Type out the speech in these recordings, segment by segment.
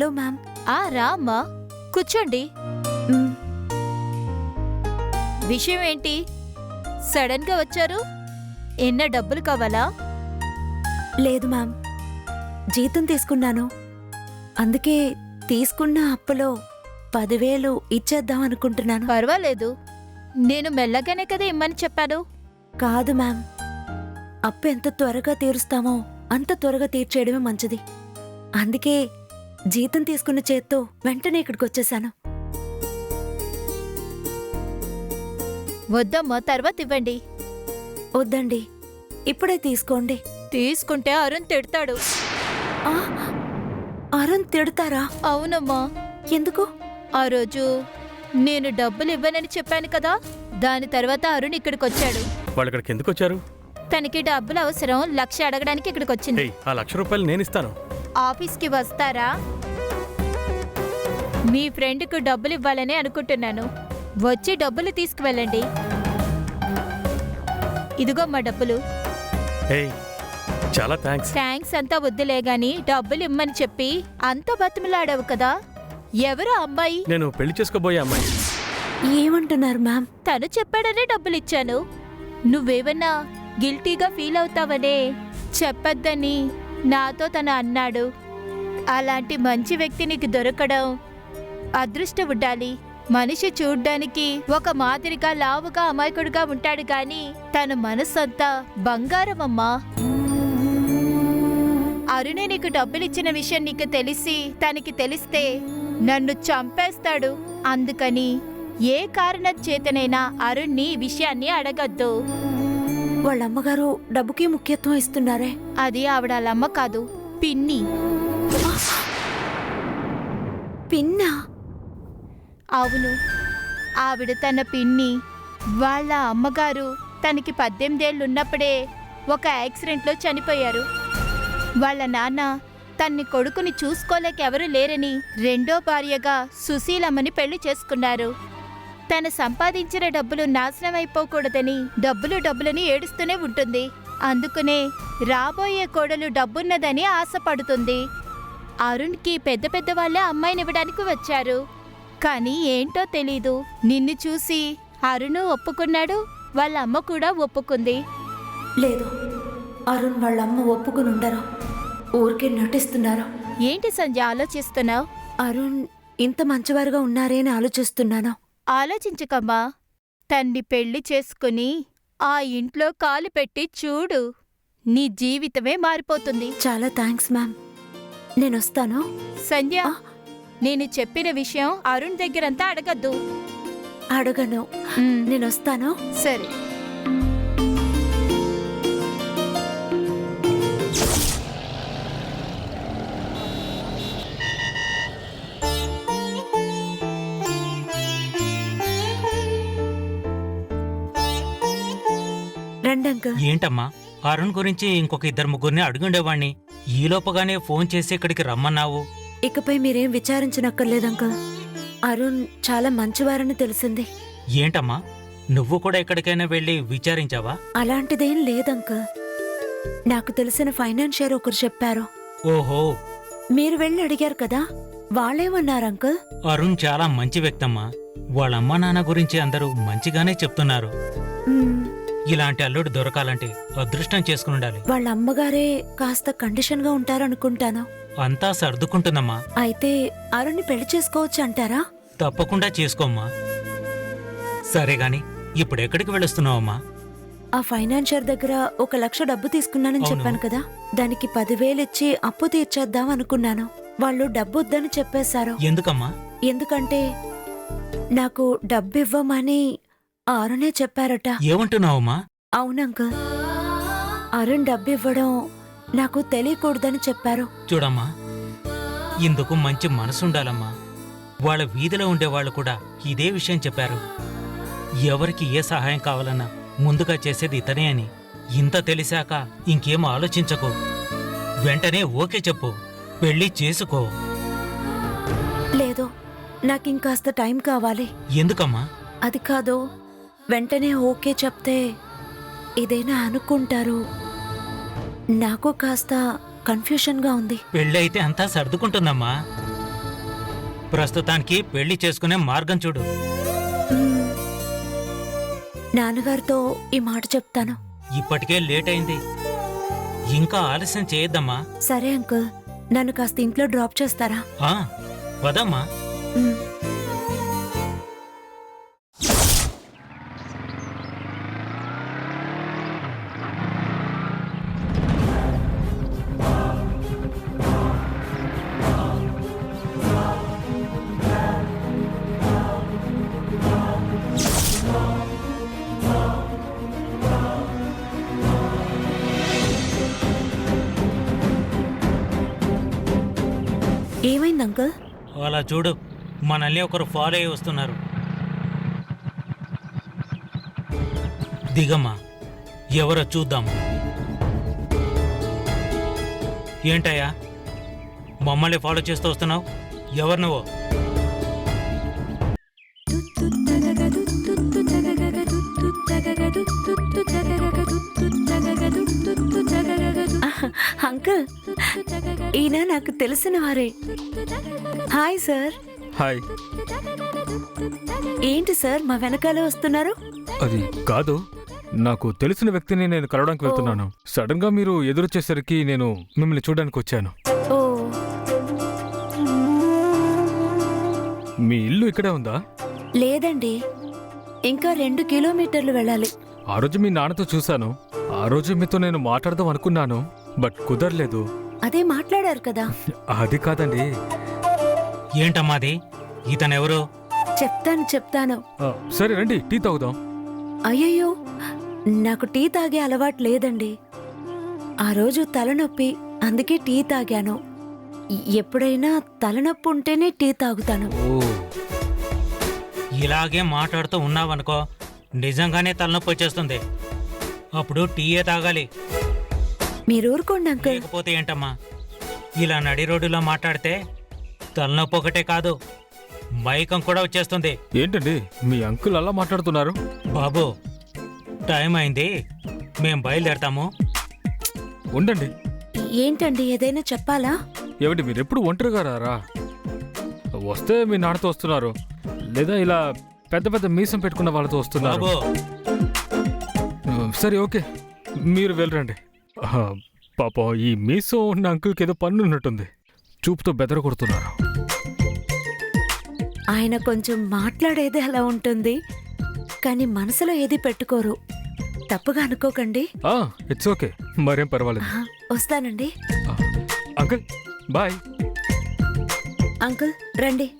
Hello ma'am. ఆ రా అమ్మా. కూర్చోండి. మ్, విషయం ఏంటి? సడన్గా వచ్చారు? ఎన్న డబ్బులు కావాలా? లేదు మ్యామ్. జీతం తీసుకున్నాను. అందుకే తీసుకున్న అప్పులో పదివేలు ఇచ్చేద్దాం అనుకుంటున్నాను. పర్వాలేదు. నేను మెల్లగానే కదా ఇమ్మని చెప్పాను. కాదు మ్యామ్. అప్పు ఎంత త్వరగా తీరుస్తామో అంత త్వరగా తీర్చేయడమే మంచిది. అందుకే జీతం తీసుకున్న చేత్తో వెంటనే ఇక్కడికి వచ్చేసాను వద్దమ్మా తర్వాత ఇవ్వండి. వద్దండి. ఇప్పుడే తీసుకోండి. తీసుకుంటే అరుణ్ తిడతాడు. ఆ, అరుణ్ తిడతారా? అవునమ్మా. ఎందుకు? ఆ రోజు నేను డబ్బులు ఇవ్వనని చెప్పాను కదా దాని తర్వాత అరుణ్ ఇక్కడికి వచ్చాడు వాళ్ళు ఇక్కడికి ఎందుకు వచ్చారు తనకి డబ్బులు అవసరం లక్ష అడగడానికి ఇక్కడికి వచ్చింది ఏయ్ ఆ లక్ష రూపాయలు నేను ఇస్తాను. ఆఫీస్కి వస్తారా? మీ ఫ్రెండ్కు డబ్బులు ఇవ్వాలని అనుకుంటున్నాను. వచ్చి డబ్బులు తీసుకువెళ్ళండి. ఇదిగో మా డబ్బులు. ఏయ్ చాలా థ్యాంక్స్ థ్యాంక్స్ అంతా వద్దులే గాని డబ్బులు ఇమ్మని చెప్పి అంత బతిమలాడావు కదా. ఎవరు అమ్మాయి? నేను పెళ్ళి చేసుకోబోయే అమ్మాయి. ఏమంటున్నారు మ్యామ్? తను చెప్పాడనే డబ్బులు ఇచ్చాను నువ్వేమన్నా గిల్టీగా ఫీల్ అవుతావనే చెప్పొద్దని. నాతో తను అన్నాడు. అలాంటి మంచి వ్యక్తి నీకు దొరకడం అదృష్టం ఉండాలి. మనిషి చూడ్డానికి ఒక మాదిరిగా లావుగా అమాయకుడిగా ఉంటాడు గాని తన మనసంతా బంగారమమ్మా. అరుణే నీకు డబ్బులిచ్చిన విషయం నీకు తెలిసి తనకి తెలిస్తే నన్ను చంపేస్తాడు. అందుకని ఏ కారణం చేతనైనా అరుణ్ని విషయాన్ని అడగద్దు. వాళ్ళ అమ్మగారు డబ్బుకి ముఖ్యత్వం ఇస్తున్నారే? అది ఆవిడ వాళ్ళమ్మ కాదు పిన్ని. పిన్నా? అవును ఆవిడ తన పిన్ని. వాళ్ళ అమ్మగారు తనకి పద్దెనిమిదేళ్ళు ఉన్నప్పుడే ఒక యాక్సిడెంట్లో చనిపోయారు. వాళ్ళ నాన్న తన్ని కొడుకుని చూసుకోలేక ఎవరు లేరని రెండో భార్యగా సుశీలమ్మని పెళ్ళి చేసుకున్నారు. తను సంపాదించిన డబ్బులు నాశనం అయిపోకూడదని డబ్బులు డబ్బులని ఏడుస్తూనే ఉంటుంది. అందుకనే రాబోయే కోడలు డబ్బున్నదని ఆశపడుతుంది. అరుణ్కి పెద్ద పెద్ద వాళ్ళే అమ్మాయినివ్వడానికి వచ్చారు. కానీ ఏంటో తెలీదు. నిన్ను చూసి అరుణ్ ఒప్పుకున్నాడు వాళ్ళ అమ్మ కూడా ఒప్పుకుంది. లేదు. అరుణ్ వాళ్ళ అమ్మ ఒప్పుకుని ఉండరు ఊరికే నటిస్తున్నారు. ఏంటి సంజయ్ ఆలోచిస్తున్నావు? అరుణ్ ఇంత మంచివారుగా ఉన్నారే అని ఆలోచిస్తున్నాను. ఆలోచించకమ్మా. తన్ని పెళ్ళి చేసుకుని ఆ ఇంట్లో కాలు పెట్టి చూడు. నీ జీవితమే మారిపోతుంది. చాలా థ్యాంక్స్ మ్యామ్. నేను వస్తాను సంధ్య నేను చెప్పిన విషయం అరుణ్ దగ్గరంతా అడగద్దు. అడగను. నేను వస్తాను సరే. అంకుల్ ఏంటమ్మా? అరుణ్ గురించి ఇంకొక ఇద్దరు ముగ్గురిని అడుగుండేవాణ్ణి. ఈలోపుగానే ఫోన్ చేసి ఇక్కడికి రమ్మన్నావు. ఇకపై మీరేం విచారించనక్కర్లేదు అంకుల్. అరుణ్ చాలా మంచివారని తెలిసింది. ఏంటమ్మా? నువ్వు కూడా ఎక్కడికైనా వెళ్ళి విచారించావా? అలాంటిదేం లేదంకుల్ నాకు తెలిసిన ఫైనాన్షియర్ ఒకరు చెప్పారు. ఓహో. మీరు వెళ్ళి అడిగారు కదా? వాళ్ళేమన్నారు అంకుల్? అరుణ్ చాలా మంచి వ్యక్తమ్మా. వాళ్ళ అమ్మా నాన్న గురించి అందరూ మంచిగానే చెప్తున్నారు. మ్మ్, ఇలాంటి అల్లుడు దొరకాలంటే అదృష్టం చేసుకుని ఉండాలి. వాళ్ళ అమ్మగారే కాస్త కండిషన్గా ఉంటారనుకుంటాను. అంతా సర్దుకుంటుందమ్మా. అయితే అరుణ్ని పెళ్ళి చేసుకోవచ్చు అంటారా? తప్పకుండా చేసుకోమ్మా. సరే గాని ఇప్పుడు ఎక్కడికి వెళ్ళొస్తున్నావమ్మా? ఆ ఫైనాన్షియర్ దగ్గర ఒక లక్ష డబ్బు తీసుకున్నానని అవును. చెప్పాను కదా. దానికి పదివేలు ఇచ్చి అప్పు తీర్చేద్దాం అనుకున్నాను. వాళ్ళు డబ్బు వద్దని చెప్పేశారు. ఎందుకమ్మా? ఎందుకంటే నాకు డబ్బు ఇవ్వమని ఆ అరుణే చెప్పారట. ఏమంటున్నావమ్మా? అవునంకుల్ అరుణ్ డబ్బు ఇవ్వడం నాకు తెలియకూడదని చెప్పారు. చూడమ్మా ఇందుకు మంచి మనసుండాలమ్మా. వాళ్ళ వీధిలో ఉండేవాళ్ళు కూడా ఇదే విషయం చెప్పారు. ఎవరికి ఏ సహాయం కావాలన్నా ముందుగా చేసేది ఇతనే అని. ఇంత తెలిసాక ఇంకేం ఆలోచించకు. వెంటనే ఓకే చెప్పు. పెళ్ళి చేసుకో. లేదు నాకింకాస్త టైం కావాలి. ఎందుకమ్మా? అది కాదు వెంటనే ఓకే చెప్తే ఇదేనా అనుకుంటారు. నాకు కాస్త కన్ఫ్యూషన్గా ఉంది. పెళ్ళి అయితే అంతా సర్దుకుంటుందమ్మా. ప్రస్తుతానికి పెళ్ళి చేసుకునే మార్గం చూడు. నాన్నగారితో ఈ మాట చెప్తాను. ఇప్పటికే లేట్ అయింది ఇంకా ఆలస్యం చేయొద్దమ్మా. సరే అంకుల్ నన్ను కాస్త ఇంట్లో డ్రాప్ చేస్తారా? ఆ, పదమ్మా. మ్మ్. ఏమైంది అంకుల్? అలా చూడు మనల్ని ఒకరు ఫాలో అయ్యి వస్తున్నారు. దిగమ్మా ఎవరో చూద్దాం. ఏంటయ్యా? మమ్మల్ని ఫాలో చేస్తూ వస్తున్నావు? ఎవరు నువ్వు? అంకుల్ ఈయన నాకు తెలిసిన వారే. Hi sir. హాయ్. ఏంటి సార్ మా వెనకాలే వస్తున్నారు? అది కాదు నాకు తెలిసిన వ్యక్తిని నేను కలవడానికి వెళ్తున్నాను. సడన్గా మీరు ఎదురొచ్చేసరికి నేను మిమ్మల్ని చూడడానికి వచ్చాను. ఓ. మీ ఇల్లు ఇక్కడే ఉందా? లేదండి. ఇంకా రెండు కిలోమీటర్లు వెళ్ళాలి. ఆ రోజు మీ నాన్నతో చూశాను. ఆ రోజు మీతో నేను మాట్లాడదాం అనుకున్నాను. బట్ కుదరలేదు. అదే మాట్లాడారు కదా. అది కాదండి. ఏంటమ్మాది ఇతనెవరు? చెప్తాను చెప్తాను. ఆ, సరే రండి టీ తాగుదాం. అయ్యయ్యో నాకు టీ తాగే అలవాటు లేదండి. ఆ రోజు తలనొప్పి అందుకే టీ తాగాను. ఎ- ఎప్పుడైనా తలనొప్పి ఉంటేనే టీ తాగుతాను. ఓ. ఇలాగే మాట్లాడుతూ ఉన్నావనుకో నిజంగానే తలనొప్పి వచ్చేస్తుంది. అప్పుడు టీయే తాగాలి. మీరు ఊరుకోండి అంకుల్. లేకపోతే ఏంటమ్మా? ఇలా నడి రోడ్డులో మాట్లాడితే తలనొప్పి ఒకటే కాదు మైకం కూడా వచ్చేస్తుంది. ఏంటండి? మీ అంకుల్ అలా మాట్లాడుతున్నారు? బాబు టైం అయింది. మేం బయలుదేరతాము. ఉండండి. ఏంటండి ఏదైనా చెప్పాలా? ఏమిటి మీరు ఎప్పుడు ఒంటరిగా రారా? వస్తే మీ నాన్నతో వస్తున్నారు. లేదా ఇలా పెద్ద పెద్ద మీసం పెట్టుకున్న వాళ్ళతో వస్తున్నారు. బాబు. సరే ఓకే. మీరు వెళ్ళరండి. పాపం ఈ మీసం ఉన్న అంకుల్కి ఏదో పన్ను ఉన్నట్టుంది చూపుతో బెదర కొడుతున్నారు. ఆయన కొంచెం మాట్లాడేది అలా ఉంటుంది కానీ మనసులో ఏది పెట్టుకోరు. తప్పుగా అనుకోకండి. ఇట్స్ ఓకే మరేం పర్వాలేదు. వస్తానండి. Uncle bye. అంకుల్ రండి.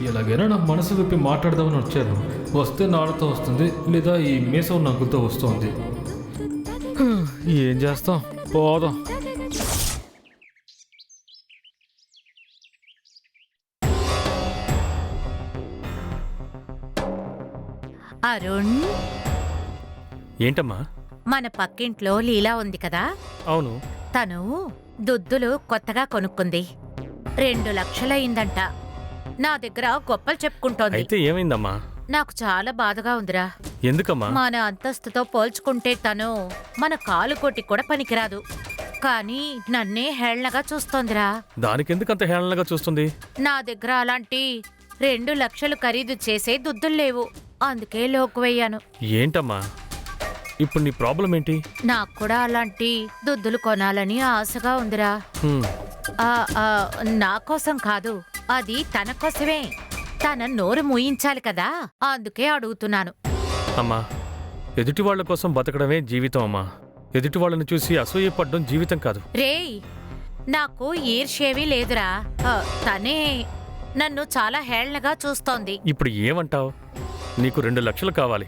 ఎలాగైనా నా మనసు విప్పి మాట్లాడదామని వచ్చాను. వస్తే నాన్నతో వస్తుంది లేదా ఈ మీసం అంకుల్తో వస్తుంది. హ, ఏం చేస్తాం? పోదాం. అరుణ్? ఏంటమ్మా? మన పక్కింట్లో లీలా ఉంది కదా? అవును. తను దుద్దులు కొత్తగా కొనుక్కుంది. రెండు లక్షలయిందంట. నా దగ్గర గొప్పలు చెప్పుకుంటోంది. అయితే ఏమైందమ్మా? నాకు చాలా బాధగా ఉందిరా. ఎందుకమ్మా? మన అంతస్తుతో పోల్చుకుంటే తను మన కాలు కొట్టి కూడా పనికిరాదు. కానీ నన్నే హేళనగా చూస్తోందిరా. దానికెందుకంత హేళనగా చూస్తుంది? నా దగ్గర అలాంటి రెండు లక్షలు ఖరీదు చేసే దుద్దులు లేవు. అందుకే లోకువయ్యాను ఏంటమ్మా? ఇప్పుడు నీ ప్రాబ్లం ఏంటి? నాకు కూడా అలాంటి దుద్దులు కొనాలని ఆశగా ఉందిరా. హ్మ్, ఆ, ఆ, నా కోసం కాదు అది తన కోసమే. తన నోరు మూయించాలి కదా? అందుకే అడుగుతున్నాను. అమ్మా ఎదుటి వాళ్ళ కోసం బతకడమే జీవితం అమ్మా. ఎదుటి వాళ్ళని చూసి అసూయపడడం జీవితం కాదు. రేయ్ నాకు ఈర్ష్యేవీ లేదురా. ఆ, తనే నన్ను చాలా హేళనగా చూస్తోంది. ఇప్పుడు ఏమంటావు? నీకు రెండు లక్షలు కావాలి.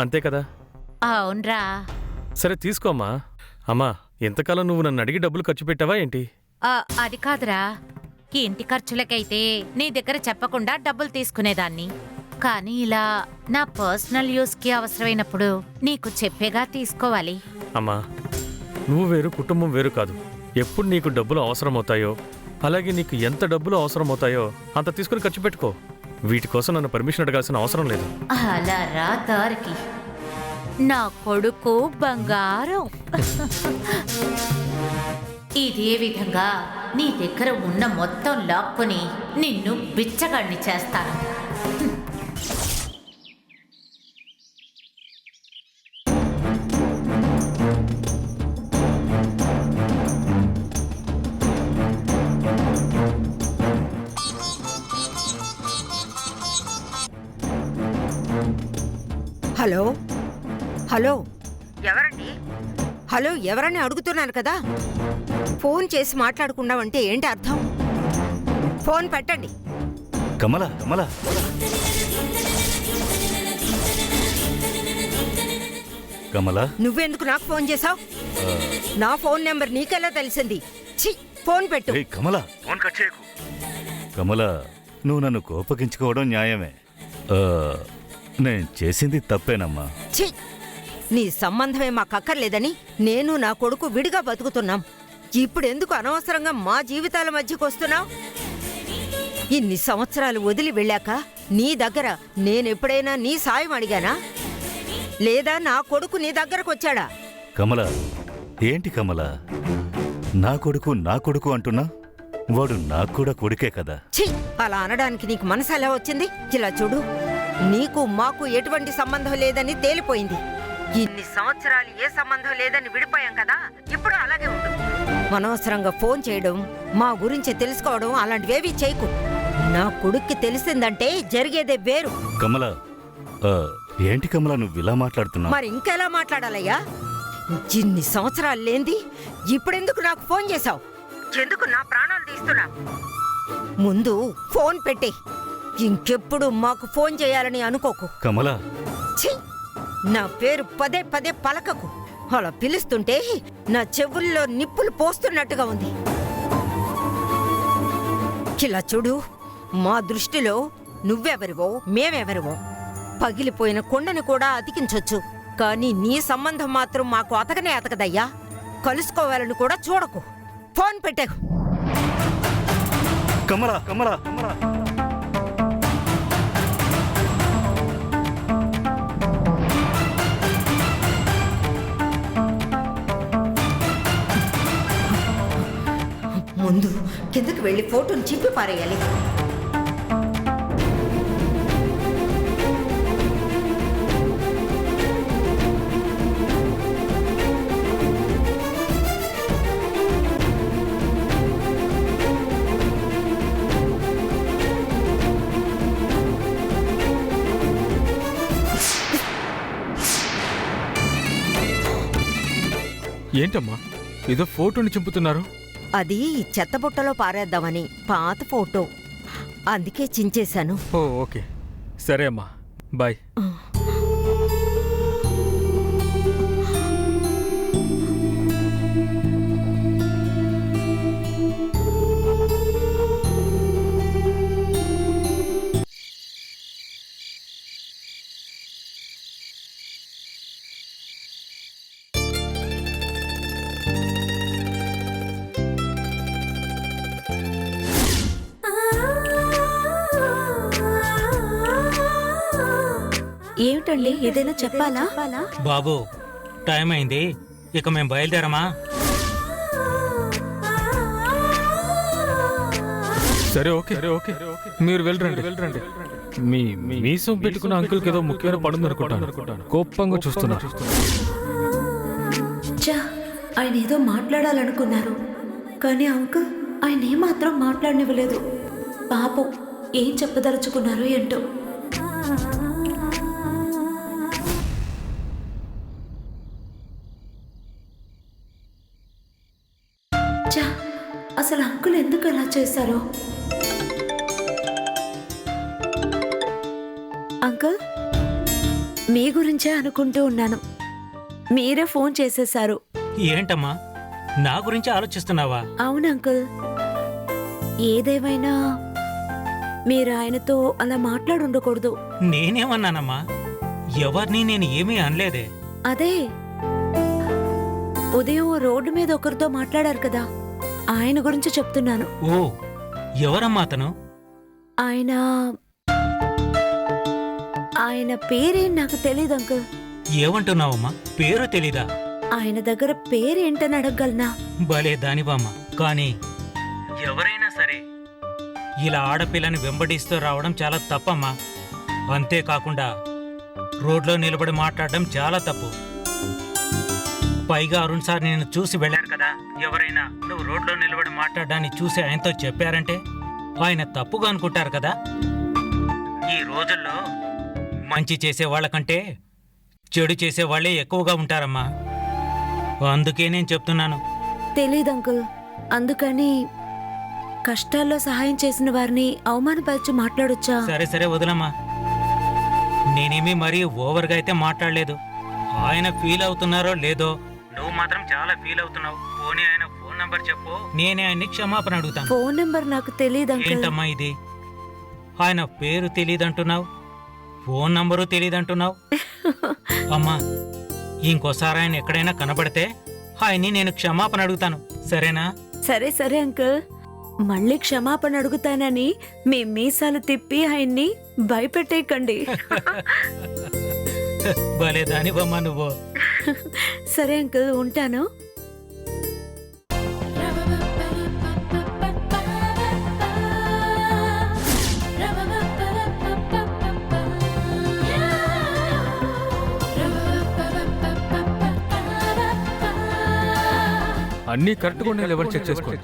అంతే కదా? అవునరా. సరే తీసుకోమ్మా అమ్మా. ఎంతకాలం నువ్వు నన్ను అడిగి డబ్బులు ఖర్చు పెట్టావా ఏంటి? ఆ, అది కాదురా. ఇంటి ఖర్చులకైతే నీ దగ్గర చెప్పకుండా డబ్బులు తీసుకునేదాన్ని. కానీ ఇలా నా పర్సనల్ యూస్కి అవసరమైనప్పుడు నీకు చెప్పేగా తీసుకోవాలి. అమ్మా నువ్వు వేరు కుటుంబం వేరు కాదు. ఎప్పుడు నీకు డబ్బులు అవసరమవుతాయో అలాగే నీకు ఎంత డబ్బులు అవసరమవుతాయో అంత తీసుకుని ఖర్చు పెట్టుకో. వీటి కోసం నన్ను పర్మిషన్ అడగాల్సిన అవసరం లేదు. అలా రా దారికి నా కొడుకు బంగారం. ఇదే విధంగా నీ దగ్గర ఉన్న మొత్తం లాక్కుని నిన్ను బిచ్చగాడిని చేస్తాను. హలో? హలో? హలో ఎవరని అడుగుతున్నాను కదా? ఫోన్ చేసి మాట్లాడుకున్నావంటే ఏంటి అర్థం? ఫోన్ పెట్టండి. కమల కమల. కమల. నువ్వెందుకు నాకు ఫోన్ చేసావు నా ఫోన్ నెంబర్ నీకెలా తెలిసింది? ఛీ ఫోన్ పెట్టు. కమల. ఫోన్ కట్ చేయకు కమల నువ్వు నన్ను కోపగించుకోవడం న్యాయమే. ఆ, నేను చేసింది తప్పేనమ్మా. ఛీ నీ సంబంధమే మాకు అక్కర్లేదని నేను నా కొడుకు విడిగా బతుకుతున్నాం. ఇప్పుడు ఎందుకు అనవసరంగా మా జీవితాల మధ్యకు వస్తున్నావు? ఇన్ని సంవత్సరాలు వదిలి వెళ్ళాక నీ దగ్గర నేనెప్పుడైనా నీ సాయం అడిగానా? లేదా నా కొడుకు నీ దగ్గరకు వచ్చాడా? కమల ఏంటి కమల? నా కొడుకు నా కొడుకు అంటున్నా? వాడు నాకు కూడా కొడుకే కదా? ఛీ! అలా అనడానికి నీకు మనసు ఎలా వచ్చింది? ఇలా చూడు నీకు మాకు ఎటువంటి సంబంధం లేదని తేలిపోయింది. ఇన్ని సంవత్సరాలు ఏ సంబంధం లేదని విడిపోయాం కదా? ఇప్పుడు అలాగే ఉండు. అనవసరంగా ఫోన్ చేయడం మా గురించి తెలుసుకోవడం అలాంటివేవీ చేయకు. నా కొడుక్కి తెలిసిందంటే జరిగేదే వేరు. కమల ఆ, ఏంటి కమల నువ్వు ఇలా మాట్లాడుతున్నావు? మరి ఇంకెలా మాట్లాడాలయ్యా? ఇన్ని సంవత్సరాలు లేంది ఇప్పుడెందుకు నాకు ఫోన్ చేశావు? ఎందుకు నా ప్రాణాలు తీస్తున్నా? ముందు ఫోన్ పెట్టే. ఇంకెప్పుడు మాకు ఫోన్ చేయాలని అనుకోకు. కమల. ఛీ! నా పేరు పదే పదే పలకకు. అలా పిలుస్తుంటే నా చెవుల్లో నిప్పులు పోస్తున్నట్టుగా ఉంది. ఇలా చూడు మా దృష్టిలో నువ్వెవరివో మేమెవరివో. పగిలిపోయిన కొండను కూడా అతికించొచ్చు. కానీ నీ సంబంధం మాత్రం మాకు అతకనే అతకదయ్యా. కలుసుకోవాలని కూడా చూడకు. ఫోన్ పెట్టాకు కమల కమల కమల ముందు కిందకి వెళ్ళి ఫోటోని చింపి పారేయాలి. ఏంటమ్మా? ఏదో ఫోటోని చింపుతున్నారు? అది చెత్తబుట్టలో పారేద్దామని పాత ఫోటో. అందుకే చించేశాను. ఓకే. సరే అమ్మా. బాయ్. ఏమిటండి ఏదైనా చెప్పాలా? బాబు టైం అయింది. ఇక మేము బయలుదేరమా? సరే ఓకే. సరే ఓకే మీరు వెళ్ళరండి. వెళ్ళరండి మీ మీసం పెట్టుకున్న అంకుల్కి ఏదో ముఖ్యమైన పడుంది అనుకుంటాను కోపంగా చూస్తున్నా. చా ఆయన ఏదో మాట్లాడాలనుకున్నారు. కానీ అంకుల్ ఆయన ఏమాత్రం మాట్లాడనివ్వలేదు. పాపం ఏం చెప్పదలుచుకున్నారో ఏంటో. అంకుల్ ఎందుకు అలా చేశారో? అంకుల్ మీ గురించే అనుకుంటూ ఉన్నాను. మీరే ఫోన్ చేసేశారు. ఏంటమ్మా? నా గురించి ఆలోచిస్తున్నావా? అవును అంకుల్. ఏదేమైనా మీరు ఆయనతో అలా మాట్లాడుండకూడదు. నేనేమన్నానమ్మా? ఎవరిని నేను ఏమీ అనలేదే. అదే. ఉదయం రోడ్డు మీద ఒకరితో మాట్లాడారు కదా. ఆయన గురించి చెప్తున్నాను. ఓ ఎవరమ్మా అతను? ఆయన ఆయన పేరేం నాకు తెలియదు అంకుల్. ఏమంటున్నావమ్మా? పేరు తెలీదా? ఆయన దగ్గర పేరేంటని అడగగలనా? భలే దానివమ్మ. కానీ ఎవరైనా సరే ఇలా ఆడపిల్లని వెంబడిస్తూ రావడం చాలా తప్పమ్మా. అంతేకాకుండా రోడ్లో నిలబడి మాట్లాడడం చాలా తప్పు. పైగా అరుణ్ సార్ నేను చూసి కదా? ఎవరైనా నువ్వు రోడ్లో నిలబడి మాట్లాడడాన్ని చూసి ఆయనతో చెప్పారంటే ఆయన తప్పుగా అనుకుంటారు కదా? ఈ రోజుల్లో మంచి చేసే వాళ్ళకంటే చెడు చేసే వాళ్ళే ఎక్కువగా ఉంటారమ్మా. అందుకే నేను చెప్తున్నాను. తెలీదు అంకుల్. అందుకని కష్టాల్లో సహాయం చేసిన వారిని అవమానపరిచి మాట్లాడొచ్చా? సరే సరే వదిలమ్మా నేనేమి మరీ ఓవర్గా అయితే మాట్లాడలేదు. ఆయన ఫీల్ అవుతున్నారో లేదో నువ్వు మాత్రం చాలా ఫీల్ అవుతున్నావు. పోనీ ఆయన ఫోన్ నంబర్ చెప్పు. నేనే ఆయన్ని క్షమాపణ అడుగుతాను. ఫోన్ నెంబర్ నాకు తెలియదు అంకుల్ ఏంటమ్మా ఇది? ఆయన పేరు తెలియదంటున్నావు ఫోన్ నంబరు తెలియదంటున్నావు అమ్మా ఇంకోసారి ఆయన ఎక్కడైనా కనబడితే ఆయన్ని నేను క్షమాపణ అడుగుతాను. సరేనా? సరే సరే అంకుల్ మళ్ళీ క్షమాపణ అడుగుతానని మీ మీసాలు తిప్పి ఆయన్ని భయపెట్టేయకండి. భలే దానివమ్మా నువ్వు సరే అంకుల్ ఉంటాను అన్నీ కరెక్ట్గా ఉన్నాయి లెవెల్ చెక్ చేసుకోండి.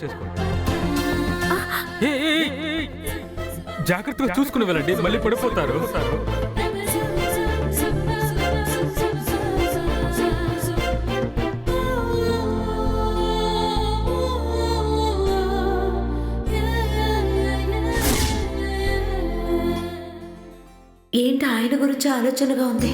జాగ్రత్తగా చూసుకుని వెళ్ళండి మళ్ళీ పడిపోతారు ఆయన గురించి ఆలోచనగా ఉంది.